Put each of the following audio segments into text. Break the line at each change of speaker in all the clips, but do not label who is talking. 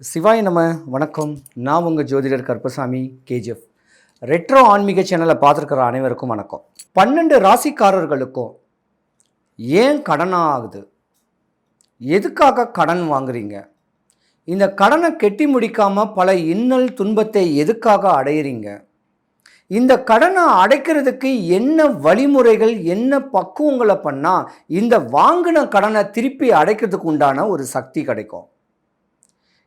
சிவாய் நம்ம வணக்கம். நான் உங்கள் ஜோதிடர் கருப்பசாமி கேஜிஎஃப். ரெட்ரோ ஆன்மீக சேனலை பார்த்துருக்குற அனைவருக்கும் வணக்கம். பன்னெண்டு ராசிக்காரர்களுக்கும் ஏன் கடன் ஆகுது? எதுக்காக கடன் வாங்குறீங்க? இந்த கடனை கெட்டி முடிக்காமல் பல இன்னல் துன்பத்தை எதுக்காக அடையிறீங்க? இந்த கடனை அடைக்கிறதுக்கு என்ன வழிமுறைகள் என்ன பக்குவங்களை பண்ணால் இந்த வாங்கின கடனை திருப்பி அடைக்கிறதுக்கு உண்டான ஒரு சக்தி கிடைக்கும்.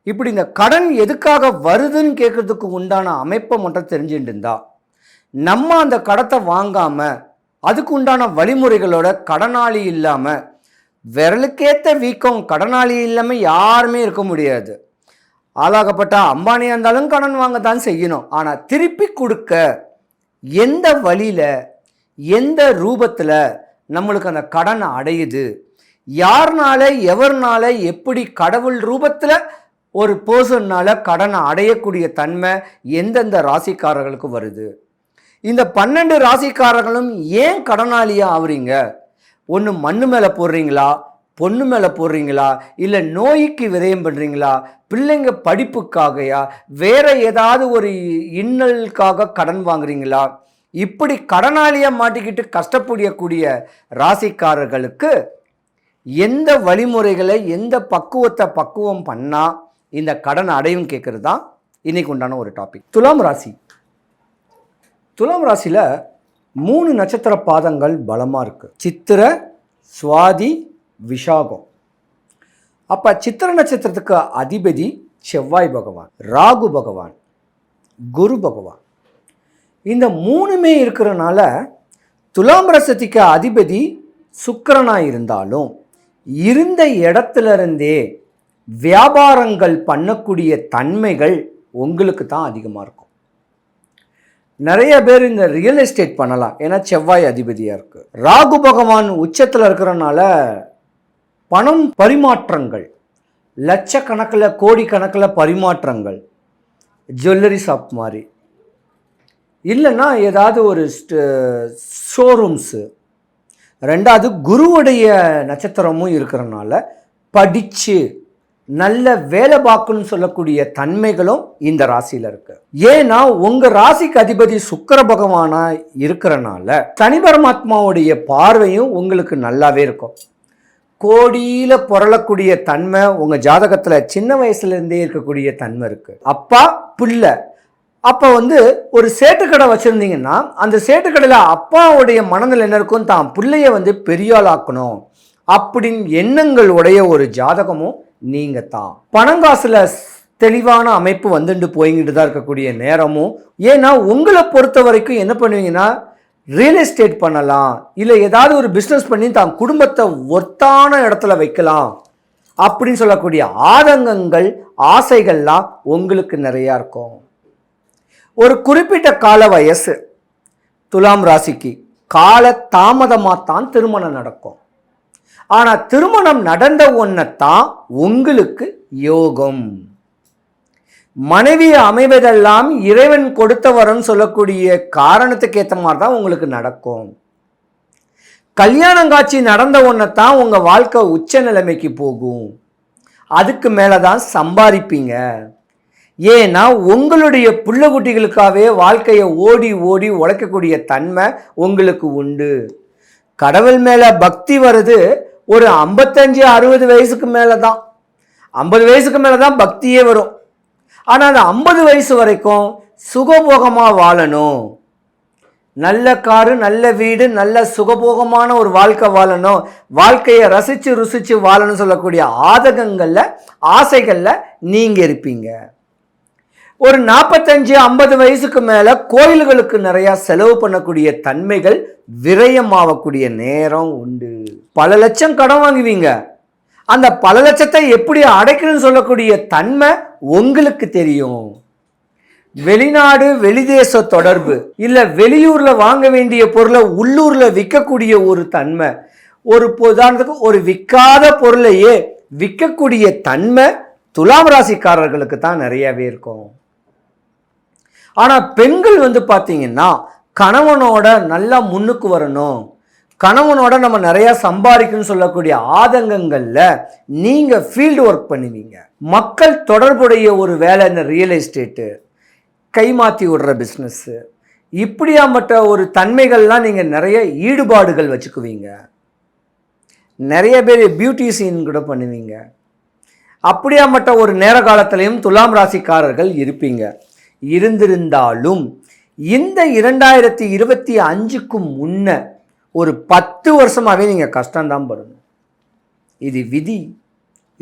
இப்படி இந்த கடன் எதுக்காக வருதுன்னு கேட்குறதுக்கு உண்டான அமைப்பை மட்டும் தெரிஞ்சுட்டு இருந்தா நம்ம அந்த கடத்தை வாங்காமல் அதுக்கு உண்டான வழிமுறைகளோட கடனாளி இல்லாமல் விரலுக்கேற்ற வீக்கம் கடனாளி இல்லாமல் யாருமே இருக்க முடியாது. ஆளாகப்பட்ட அம்பானியாக இருந்தாலும் கடன் வாங்க தான் செய்யணும். ஆனால் திருப்பி கொடுக்க எந்த வழியில் எந்த ரூபத்தில் நம்மளுக்கு அந்த கடன் அடையுது? யார்னால எவர்னால எப்படி கடவுள் ரூபத்தில் ஒரு பர்சன்னால் கடனை அடையக்கூடிய தன்மை எந்தெந்த ராசிக்காரர்களுக்கு வருது? இந்த பன்னெண்டு ராசிக்காரர்களும் ஏன் கடனாளியாக ஆகுறீங்க ஒன்று மண்ணு மேலே போடுறீங்களா? பொண்ணு மேலே போடுறீங்களா? இல்லை நோய்க்கு விரயம் பண்ணுறீங்களா பிள்ளைங்க படிப்புக்காகையா? வேறு ஏதாவது ஒரு இன்னலுக்காக கடன் வாங்குறீங்களா? இப்படி கடனாளியாக மாட்டிக்கிட்டு கஷ்டப்படக்கூடிய ராசிக்காரர்களுக்கு எந்த வழிமுறைகளை எந்த பக்குவத்தை பக்குவம் பண்ணால் இந்த கடன் அடையும் கேட்குறது தான் இன்றைக்கு உண்டான ஒரு டாபிக் துலாம் ராசி. துலாம் ராசியில் மூணு நட்சத்திர பாதங்கள் பலமாக இருக்குது சித்திர சுவாதி விஷாகம். அப்போ சித்திர நட்சத்திரத்துக்கு அதிபதி செவ்வாய் பகவான் ராகு பகவான் குரு பகவான். இந்த மூணுமே இருக்கிறனால துலாம் ரசத்துக்கு அதிபதி சுக்கரனாக இருந்தாலும் இருந்த இடத்துல இருந்தே வியாபாரங்கள் பண்ணக்கூடிய தன்மைகள் உங்களுக்கு தான் அதிகமாக இருக்கும். நிறைய பேர் இந்த ரியல் எஸ்டேட் பண்ணலாம். ஏன்னா செவ்வாய் அதிபதியாக இருக்குது ராகு பகவான் உச்சத்தில் இருக்கிறனால பணம் பரிமாற்றங்கள் லட்சக்கணக்கில் கோடிக்கணக்கில் பரிமாற்றங்கள் ஜுவல்லரி ஷாப் மாதிரி இல்லைன்னா ஏதாவது ஒரு ஷோரூம்ஸு ரெண்டாவது குருவுடைய நட்சத்திரமும் இருக்கிறனால படித்து நல்ல வேலை பார்க்கணும்னு சொல்லக்கூடிய தன்மைகளும் இந்த ராசியில் இருக்கு. ஏன்னா உங்க ராசிக்கு அதிபதி சுக்கர பகவானா இருக்கிறனால சனி பரமாத்மாவுடைய பார்வையும் உங்களுக்கு நல்லாவே இருக்கும். கோடியில் புரளக்கூடிய தன்மை உங்கள் ஜாதகத்தில் சின்ன வயசுலேருந்தே இருக்கக்கூடிய தன்மை இருக்குது அப்பா பிள்ளை. அப்போ வந்து ஒரு சேட்டுக்கடை வச்சுருந்தீங்கன்னா அந்த சேட்டுக்கடையில் அப்பாவுடைய மனதில் என்ன இருக்கும்? தான் பிள்ளைய வந்து பெரியாளாக்கணும். அப்படின்னு எண்ணங்கள் உடைய ஒரு ஜாதகமும் நீங்கள் தான் பணங்காசில் தெளிவான அமைப்பு வந்துட்டு போய்கிட்டு தான் இருக்கக்கூடிய நேரமும் ஏன்னா உங்களை பொறுத்த வரைக்கும் என்ன பண்ணுவீங்கன்னா ரியல் எஸ்டேட் பண்ணலாம். இல்லை ஏதாவது ஒரு பிஸ்னஸ் பண்ணி தான் குடும்பத்தை ஒத்தான இடத்துல வைக்கலாம். அப்படின்னு சொல்லக்கூடிய ஆதங்கங்கள் ஆசைகள்லாம் உங்களுக்கு நிறையா இருக்கும். ஒரு குறிப்பிட்ட கால வயசு துலாம் ராசிக்கு கால தாமதமாக தான் திருமணம் நடக்கும். ஆனால் திருமணம் நடந்த ஒன்றைத்தான் உங்களுக்கு யோகம். மனைவி அமைவதெல்லாம் இறைவன் கொடுத்தவரன்னு சொல்லக்கூடிய காரணத்துக்கு ஏற்ற மாதிரி தான் உங்களுக்கு நடக்கும். கல்யாணம் காட்சி நடந்த ஒன்றைத்தான் உங்கள் வாழ்க்கை உச்ச நிலைமைக்கு போகும். அதுக்கு மேலே தான் சம்பாதிப்பீங்க. ஏன்னா உங்களுடைய புள்ள குட்டிகளுக்காகவே வாழ்க்கையை ஓடி ஓடி உழைக்கக்கூடிய தன்மை உங்களுக்கு உண்டு. கடவுள் மேலே பக்தி வருது ஒரு ஐம்பத்தஞ்சு அறுபது வயசுக்கு மேலே தான் ஐம்பது வயசுக்கு மேலே தான் பக்தியே வரும். ஆனால் அந்த ஐம்பது வயசு வரைக்கும் சுகபோகமாக வாழணும். நல்ல காரு நல்ல வீடு நல்ல சுகபோகமான ஒரு வாழ்க்கை வாழணும். வாழ்க்கையை ரசித்து ருசித்து வாழணும் சொல்லக்கூடிய ஆதகங்களில் ஆசைகளில் நீங்கள் இருப்பீங்க. ஒரு நாற்பத்தஞ்சு ஐம்பது வயசுக்கு மேலே கோயில்களுக்கு நிறையா செலவு பண்ணக்கூடிய தன்மைகள் விரயமாகக்கூடிய நேரம் உண்டு. பல லட்சம் கடன் வாங்குவீங்க. அந்த பல லட்சத்தை எப்படி அடைக்கணும்னு சொல்லக்கூடிய தன்மை உங்களுக்கு தெரியும். வெளிநாடு வெளிதேச தொடர்பு இல்லை வெளியூரில் வாங்க வேண்டிய பொருளை உள்ளூரில் விற்கக்கூடிய ஒரு தன்மை ஒரு உதாரணத்துக்கு ஒரு விற்காத பொருளையே விற்கக்கூடிய தன்மை துலாம் ராசிக்காரர்களுக்கு தான் நிறையவே இருக்கும். ஆனால் பெண்கள் வந்து பார்த்தீங்கன்னா கணவனோட நல்லா முன்னுக்கு வரணும். கணவனோட நம்ம நிறையா சம்பாதிக்கணும்னு சொல்லக்கூடிய ஆதங்கங்களில் நீங்கள் ஃபீல்டு ஒர்க் பண்ணுவீங்க. மக்கள் தொடர்புடைய ஒரு வேலை இந்த ரியல் எஸ்டேட்டு கைமாற்றி விடுற பிஸ்னஸ்ஸு இப்படியாப்பட்ட ஒரு தன்மைகள்லாம் நீங்கள் நிறைய ஈடுபாடுகள் வச்சுக்குவீங்க. நிறைய பேர் பியூட்டி சீன் கூட பண்ணுவீங்க. அப்படியாப்பட்ட ஒரு நேர காலத்திலையும் துலாம் ராசிக்காரர்கள் இருப்பீங்க. இருந்திருந்தாலும் இந்த இரண்டாயிரத்தி இருபத்தி அஞ்சுக்கு முன்ன ஒரு பத்து வருஷமாகவே நீங்கள் கஷ்டம்தான் படணும். இது விதி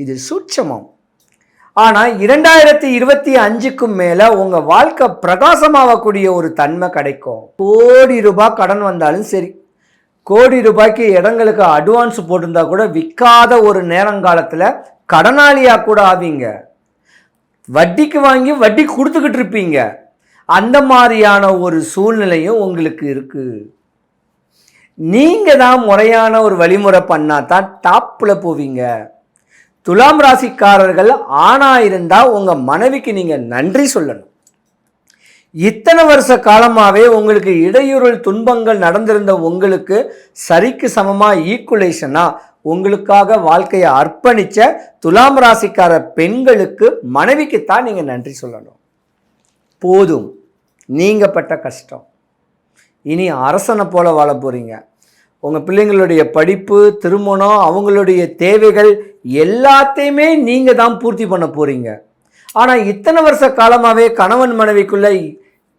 இது சூட்சமம். ஆனால் இரண்டாயிரத்தி இருபத்தி அஞ்சுக்கும் மேலே உங்கள் வாழ்க்கை பிரகாசமாகக்கூடிய ஒரு தன்மை கிடைக்கும். கோடி ரூபாய் கடன் வந்தாலும் சரி கோடி ரூபாய்க்கு இடங்களுக்கு அட்வான்ஸ் போட்டிருந்தா கூட விற்காத ஒரு நேரங்காலத்தில் கடனாளியாக கூட ஆவீங்க. வட்டிக்கு வாங்கி வட்டி கொடுத்துக்கிட்டு இருப்பீங்க. அந்த மாதிரியான ஒரு சூழ்நிலையும் உங்களுக்கு இருக்குது நீங்கள் தான் முறையான ஒரு வழிமுறை பண்ணால் தான் டாப்பில் போவீங்க. துலாம் ராசிக்காரர்கள் ஆணாக இருந்தால் உங்கள் மனைவிக்கு நீங்கள் நன்றி சொல்லணும். இத்தனை வருஷ காலமாகவே உங்களுக்கு இடையூறல் துன்பங்கள் நடந்திருந்த உங்களுக்கு சரிக்கு சமமாக ஈக்குலேஷனாக உங்களுக்காக வாழ்க்கையை அர்ப்பணித்த துலாம் ராசிக்கார பெண்களுக்கு மனைவிக்குத்தான் நீங்கள் நன்றி சொல்லணும். போதும். நீங்கள் பட்ட கஷ்டம். இனி அரசனை போல வாழ போகிறீங்க உங்கள் பிள்ளைங்களுடைய படிப்பு திருமணம் அவங்களுடைய தேவைகள் எல்லாத்தையுமே நீங்கள் தான் பூர்த்தி பண்ண போகிறீங்க ஆனால் இத்தனை வருஷ காலமாகவே கணவன் மனைவிக்குள்ள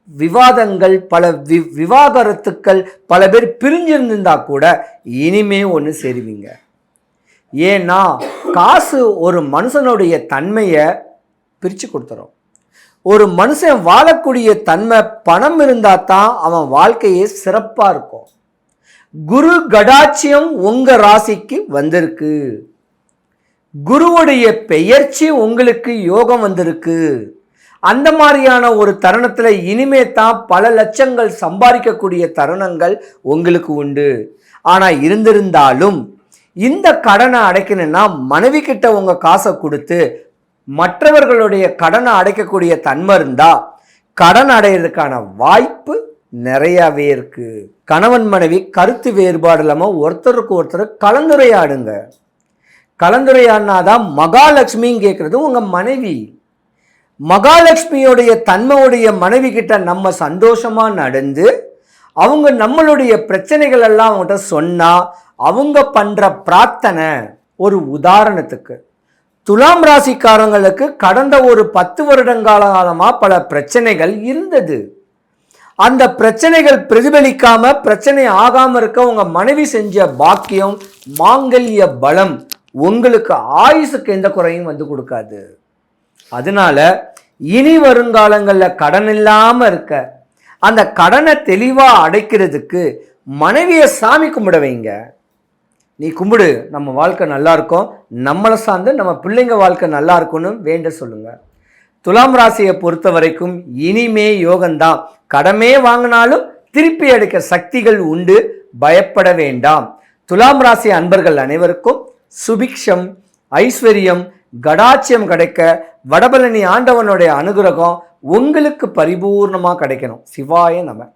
விவாதங்கள் பல வி விவாகரத்துக்கள் பல பேர் பிரிஞ்சிருந்திருந்தா கூட இனிமே ஒன்று சேருவீங்க. ஏன்னா காசு ஒரு மனுஷனுடைய தன்மையை பிரித்து கொடுத்துரும். ஒரு மனுஷன் வாழக்கூடிய தன்மை பணம் இருந்தால் தான் அவன் வாழ்க்கையே சிறப்பாக இருக்கும். குரு கடாட்சியம் உங்கள் ராசிக்கு வந்திருக்கு. குருவுடைய பெயர்ச்சி உங்களுக்கு யோகம் வந்திருக்கு. அந்த மாதிரியான ஒரு தருணத்தில் இனிமே தான் பல லட்சங்கள் சம்பாதிக்கக்கூடிய தருணங்கள் உங்களுக்கு உண்டு. ஆனால் இருந்திருந்தாலும் இந்த கடனை அடைக்கணும்னா மனைவி கிட்ட உங்கள் காசை கொடுத்து மற்றவர்களுடைய கடனை அடைக்கக்கூடிய தன்மை இருந்தா கடன் அடையிறதுக்கான வாய்ப்பு நிறையாவே இருக்கு. கணவன் மனைவி கருத்து வேறுபாடு இல்லாமல் ஒருத்தருக்கு ஒருத்தர் கலந்துரையாடுங்க. கலந்துரையாடினாதான் மகாலட்சுமின்னு கேட்குறது உங்கள் மனைவி. மகாலட்சுமியோடைய தன்மையுடைய மனைவி கிட்ட நம்ம சந்தோஷமாக நடந்து அவங்க நம்மளுடைய பிரச்சனைகள் எல்லாம் அவங்ககிட்ட சொன்னால் அவங்க பண்ணுற பிரார்த்தனை ஒரு உதாரணத்துக்கு. துலாம் ராசிக்காரங்களுக்கு கடந்த ஒரு பத்து வருடங்கால காலமாக பல பிரச்சனைகள் இருந்தது. அந்த பிரச்சனைகள் பிரதிபலிக்காம பிரச்சனை ஆகாம இருக்க உங்க மனைவி செஞ்ச பாக்கியம் மாங்கல்ய பலம் உங்களுக்கு ஆயுசுக்கு எந்த குறையும் வந்து கொடுக்காது. அதனால இனி வருங்காலங்களில் கடன் இல்லாம இருக்க அந்த கடனை தெளிவாக அடைக்கிறதுக்கு மனைவியை சாமி கும்பிட வைங்க. நீ கும்பிடு நம்ம வாழ்க்கை நல்லா இருக்கும். நம்மளை சார்ந்து நம்ம பிள்ளைங்க வாழ்க்கை நல்லா இருக்கும்னு வேண்ட சொல்லுங்க. துலாம் ராசியை பொறுத்த வரைக்கும் இனிமே யோகம்தான். கடமே வாங்கினாலும் திருப்பி எடுக்க சக்திகள் உண்டு. பயப்பட வேண்டாம். துலாம் ராசி அன்பர்கள் அனைவருக்கும் சுபிக்ஷம் ஐஸ்வர்யம் கடாட்சியம் கிடைக்க வடபழனி ஆண்டவனுடைய அனுகிரகம் உங்களுக்கு பரிபூர்ணமாக கிடைக்கணும். சிவாய நம்ம